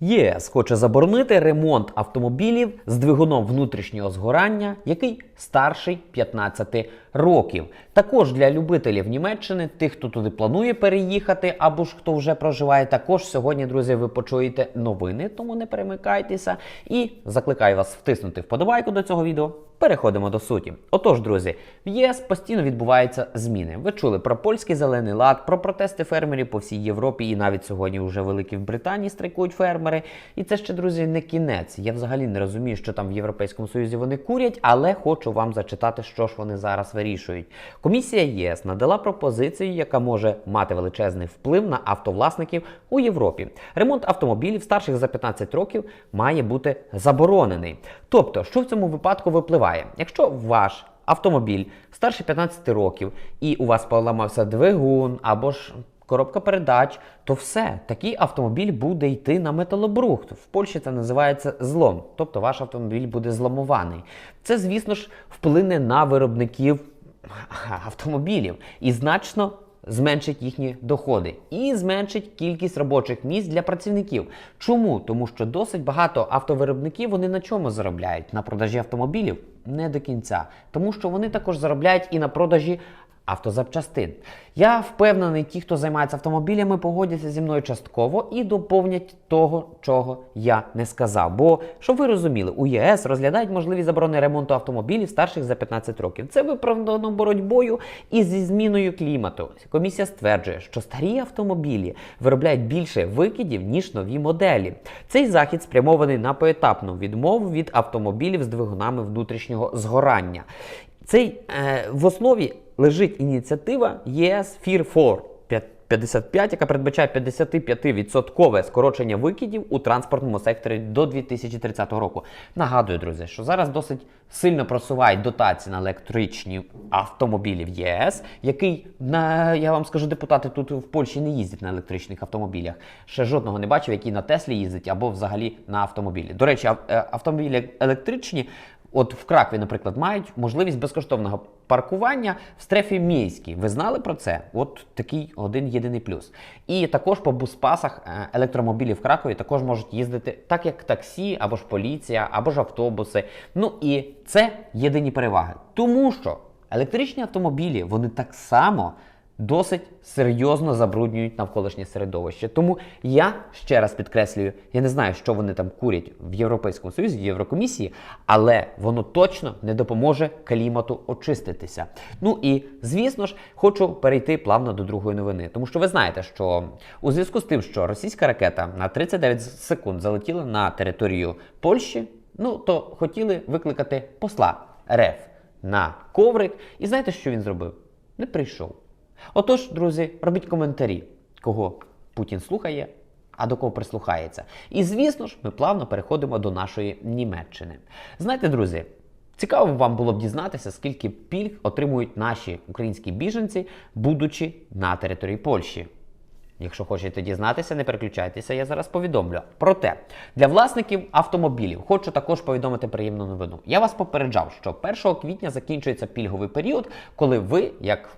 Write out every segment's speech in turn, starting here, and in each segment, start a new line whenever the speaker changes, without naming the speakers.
ЄС хоче заборонити ремонт автомобілів з двигуном внутрішнього згорання, який старший 15 років. Також для любителів Німеччини, тих, хто туди планує переїхати, або ж хто вже проживає, також сьогодні, друзі, ви почуєте новини, тому не перемикайтеся. І закликаю вас втиснути вподобайку до цього відео. Переходимо до суті. Отож, друзі, в ЄС постійно відбуваються зміни. Ви чули про польський зелений лад, про протести фермерів по всій Європі, і навіть сьогодні вже великі в Британії страйкують фермери. І це ще, друзі, не кінець. Я взагалі не розумію, що там в Європейському Союзі вони курять, але хочу вам зачитати, що ж вони зараз вирішують. Комісія ЄС надала пропозицію, яка може мати величезний вплив на автовласників у Європі. Ремонт автомобілів старших за 15 років має бути заборонений. Тобто, що в цьому випадку випливає? Якщо ваш автомобіль старше 15 років і у вас поламався двигун або ж коробка передач, то все, такий автомобіль буде йти на металобрухт. В Польщі це називається злом, тобто ваш автомобіль буде зломований. Це, звісно ж, вплине на виробників автомобілів і значно зменшить їхні доходи і зменшить кількість робочих місць для працівників. Чому? Тому що досить багато автовиробників вони на чому заробляють? На продажі автомобілів? Не до кінця. Тому що вони також заробляють і на продажі автозапчастин. Я впевнений, ті, хто займається автомобілями, погодяться зі мною частково і доповнять того, чого я не сказав. Бо, щоб ви розуміли, у ЄС розглядають можливість заборони ремонту автомобілів старших за 15 років. Це виправдано боротьбою і зі зміною клімату. Комісія стверджує, що старі автомобілі виробляють більше викидів, ніж нові моделі. Цей захід спрямований на поетапну відмову від автомобілів з двигунами внутрішнього згорання. Цей е, в основі лежить ініціатива ЄС Fear for 55, яка передбачає 55% скорочення викидів у транспортному секторі до 2030 року. Нагадую, друзі, що зараз досить сильно просувають дотації на електричні автомобілі в ЄС, який на я вам скажу, депутати тут в Польщі не їздять на електричних автомобілях. Ще жодного не бачив, який на Теслі їздить або взагалі на автомобілі. До речі, е, автомобілі електричні. От в Кракові, наприклад, мають можливість безкоштовного паркування в стрефі міській. Ви знали про це? От такий один єдиний плюс. І також по буспасах е, електромобілі в Кракові також можуть їздити так, як таксі, або ж поліція, або ж автобуси. Ну і це єдині переваги. Тому що електричні автомобілі вони так само досить серйозно забруднюють навколишнє середовище. Тому я ще раз підкреслюю, я не знаю, що вони там курять в Європейському Союзі, в Єврокомісії, але воно точно не допоможе клімату очиститися. Ну і звісно ж, хочу перейти плавно до другої новини, тому що ви знаєте, що у зв'язку з тим, що російська ракета на 39 секунд залетіла на територію Польщі, ну то хотіли викликати посла РФ на коврик. І знаєте, що він зробив? Не прийшов. Отож, друзі, робіть коментарі, кого Путін слухає, а до кого прислухається. І звісно ж, ми плавно переходимо до нашої Німеччини. Знаєте, друзі, цікаво вам було б дізнатися, скільки пільг отримують наші українські біженці, будучи на території Польщі. Якщо хочете дізнатися, не переключайтеся, я зараз повідомлю. Проте для власників автомобілів хочу також повідомити приємну новину. Я вас попереджав, що 1 квітня закінчується пільговий період, коли ви, як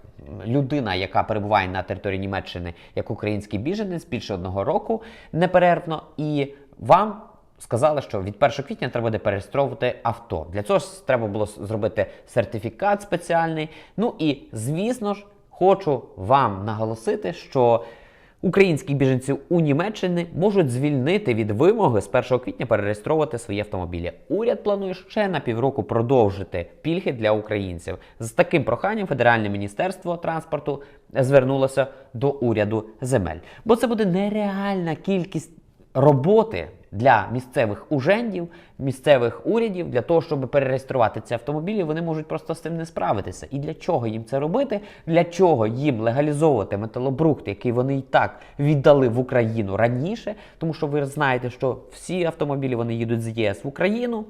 людина, яка перебуває на території Німеччини, як український біженець більше одного року неперервно, і вам. Сказали, що від 1 квітня треба буде перереєстровувати авто. Для цього ж треба було зробити сертифікат спеціальний. Ну і звісно ж, хочу вам наголосити, що Українських біженців у Німеччині можуть звільнити від вимоги з 1 квітня перереєстровувати свої автомобілі. Уряд планує ще на півроку продовжити пільги для українців. З таким проханням Федеральне міністерство транспорту звернулося до уряду земель, бо це буде нереальна кількість роботи для місцевих ужендів, місцевих урядів для того, щоб перереєструвати ці автомобілі, вони можуть просто з цим не справитися. І для чого їм це робити? Для чого їм легалізовувати металобрухт, який вони і так віддали в Україну раніше? Тому що ви знаєте, що всі автомобілі вони їдуть з ЄС в Україну.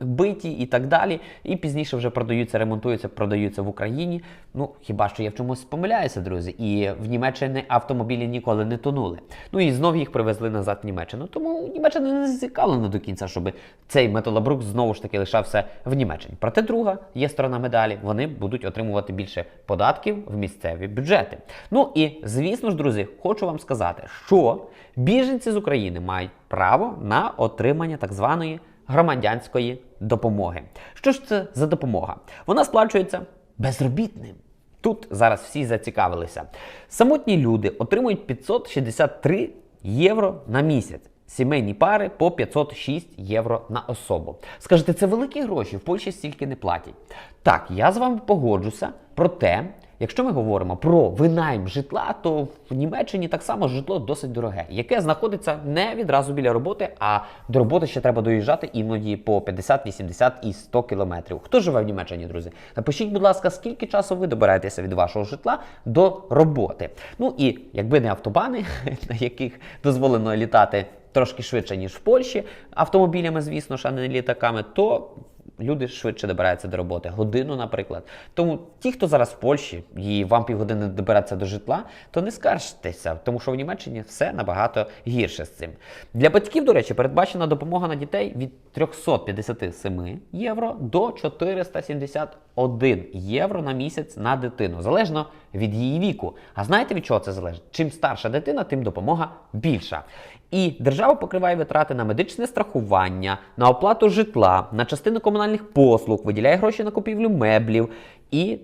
Биті і так далі. І пізніше вже продаються, ремонтуються, продаються в Україні. Ну хіба що я в чомусь помиляюся, друзі? І в Німеччині автомобілі ніколи не тонули. Ну і знов їх привезли назад в Німеччину. Тому Німеччина не зацікавлена до кінця, щоб цей металобрук знову ж таки лишався в Німеччині. Проте друга є сторона медалі. Вони будуть отримувати більше податків в місцеві бюджети. Ну і звісно ж, друзі, хочу вам сказати, що біженці з України мають право на отримання так званої громадянської допомоги. Що ж це за допомога? Вона сплачується безробітним. Тут зараз всі зацікавилися. Самотні люди отримують 563 євро на місяць. Сімейні пари по 506 євро на особу. Скажете, це великі гроші, в Польщі стільки не платять. Так, я з вами погоджуся. Проте, якщо ми говоримо про винайм житла, то в Німеччині так само житло досить дороге, яке знаходиться не відразу біля роботи, а до роботи ще треба доїжджати іноді по 50, 80 і 100 кілометрів. Хто живе в Німеччині, друзі? Напишіть, будь ласка, скільки часу ви добираєтеся від вашого житла до роботи. Ну і якби не автобани, на яких дозволено літати трошки швидше, ніж в Польщі, автомобілями, звісно ж, а не літаками, то люди швидше добираються до роботи. Годину, наприклад. Тому ті, хто зараз в Польщі і вам півгодини добиратися до житла, то не скаржтеся, тому що в Німеччині все набагато гірше з цим. Для батьків, до речі, передбачена допомога на дітей від 357 євро до 471 євро на місяць на дитину, залежно від її віку. А знаєте від чого це залежить? Чим старша дитина, тим допомога більша. І держава покриває витрати на медичне страхування, на оплату житла, на частину комунальних послуг, виділяє гроші на купівлю меблів і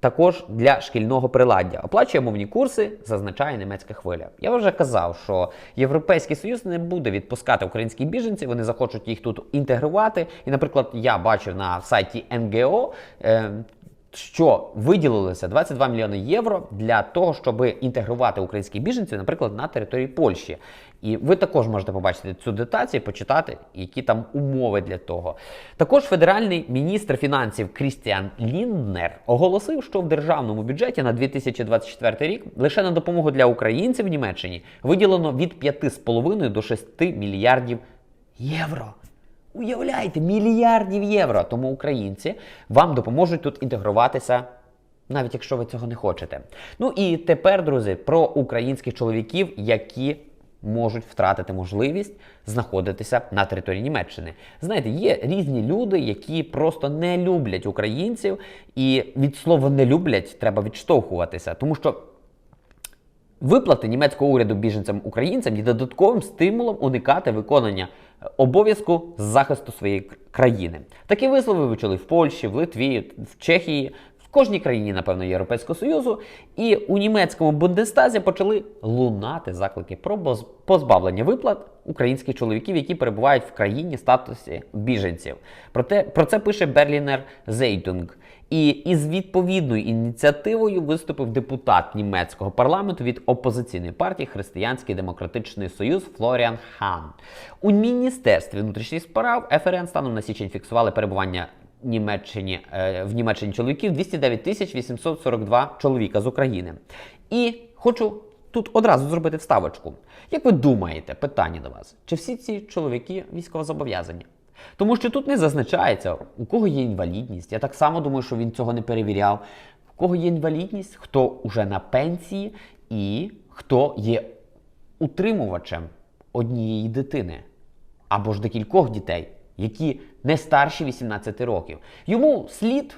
також для шкільного приладдя. Оплачує мовні курси, зазначає німецька хвиля. Я вже казав, що Європейський Союз не буде відпускати українських біженців, вони захочуть їх тут інтегрувати. І, наприклад, я бачив на сайті НГО. Е, що виділилося 22 мільйони євро для того, щоб інтегрувати українських біженців, наприклад, на території Польщі. І ви також можете побачити цю дотацію, почитати, які там умови для того. Також федеральний міністр фінансів Крістіан Лінднер оголосив, що в державному бюджеті на 2024 рік лише на допомогу для українців в Німеччині виділено від 5,5 до 6 мільярдів євро. Уявляєте, мільярдів євро. Тому українці вам допоможуть тут інтегруватися, навіть якщо ви цього не хочете. Ну і тепер, друзі, про українських чоловіків, які можуть втратити можливість знаходитися на території Німеччини. Знаєте, є різні люди, які просто не люблять українців, і від слова не люблять треба відштовхуватися, тому що. Виплати німецького уряду біженцям українцям є додатковим стимулом уникати виконання обов'язку з захисту своєї країни. Такі вислови ви в Польщі, в Литві, в Чехії, в кожній країні, напевно, Європейського Союзу. І у німецькому Бундестазі почали лунати заклики про позбавлення виплат українських чоловіків, які перебувають в країні статусі біженців. Проте про це пише Берлінер Зейтунг. І із відповідною ініціативою виступив депутат німецького парламенту від опозиційної партії Християнський демократичний союз Флоріан Хан. У міністерстві внутрішніх справ ФРН станом на січень фіксували перебування Німеччині е, в Німеччині чоловіків 209 тисяч 842 чоловіка з України. І хочу тут одразу зробити вставочку. Як ви думаєте, питання до вас: чи всі ці чоловіки військовозобов'язані? Тому що тут не зазначається, у кого є інвалідність. Я так само думаю, що він цього не перевіряв. У кого є інвалідність, хто уже на пенсії і хто є утримувачем однієї дитини або ж декількох дітей, які не старші 18 років. Йому слід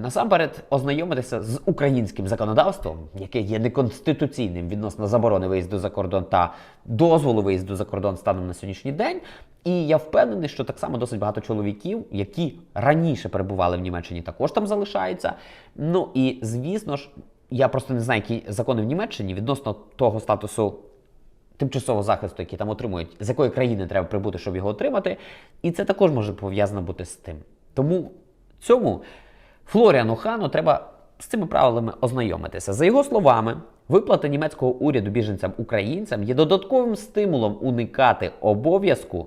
насамперед ознайомитися з українським законодавством, яке є неконституційним відносно заборони виїзду за кордон та дозволу виїзду за кордон станом на сьогоднішній день. І я впевнений, що так само досить багато чоловіків, які раніше перебували в Німеччині, також там залишаються. Ну і звісно ж, я просто не знаю, які закони в Німеччині відносно того статусу тимчасового захисту, який там отримують, з якої країни треба прибути, щоб його отримати. І це також може пов'язано бути з тим. Тому цьому Флоріану Хану треба з цими правилами ознайомитися. За його словами, виплата німецького уряду біженцям-українцям є додатковим стимулом уникати обов'язку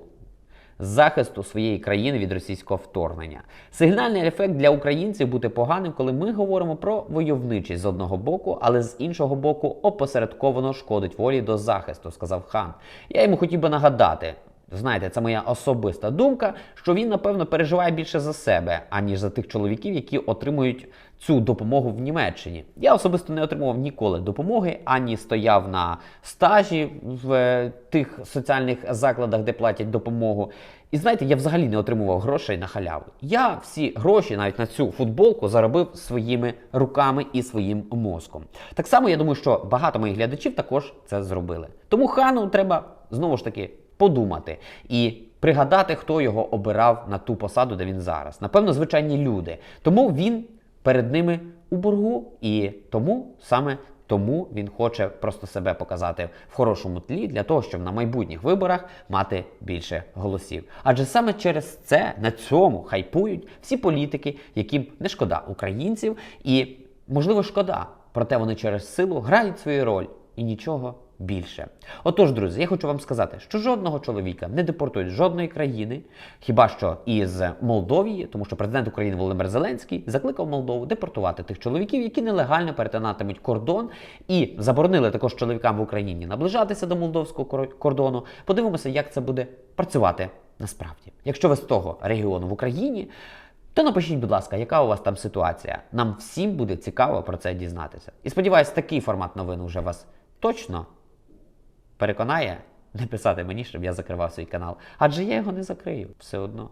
захисту своєї країни від російського вторгнення. Сигнальний ефект для українців буде поганим, коли ми говоримо про войовничість з одного боку, але з іншого боку опосередковано шкодить волі до захисту, сказав хан. Я йому хотів би нагадати. Знаєте, це моя особиста думка, що він, напевно, переживає більше за себе, аніж за тих чоловіків, які отримують цю допомогу в Німеччині. Я особисто не отримував ніколи допомоги, ані стояв на стажі в е, тих соціальних закладах, де платять допомогу. І знаєте, я взагалі не отримував грошей на халяву. Я всі гроші, навіть на цю футболку, заробив своїми руками і своїм мозком. Так само я думаю, що багато моїх глядачів також це зробили. Тому хану треба знову ж таки подумати і пригадати, хто його обирав на ту посаду, де він зараз. Напевно, звичайні люди. Тому він перед ними у боргу, і тому саме тому він хоче просто себе показати в хорошому тлі для того, щоб на майбутніх виборах мати більше голосів. Адже саме через це на цьому хайпують всі політики, яким не шкода українців, і можливо шкода, проте вони через силу грають свою роль і нічого більше. Отож, друзі, я хочу вам сказати, що жодного чоловіка не депортують з жодної країни, хіба що із Молдовії, тому що президент України Володимир Зеленський закликав Молдову депортувати тих чоловіків, які нелегально перетинатимуть кордон, і заборонили також чоловікам в Україні наближатися до молдовського кордону. Подивимося, як це буде працювати насправді. Якщо ви з того регіону в Україні. То напишіть, будь ласка, яка у вас там ситуація. Нам всім буде цікаво про це дізнатися. І сподіваюсь, такий формат новин вже вас точно переконає не писати мені, щоб я закривав свій канал. Адже я його не закрию все одно.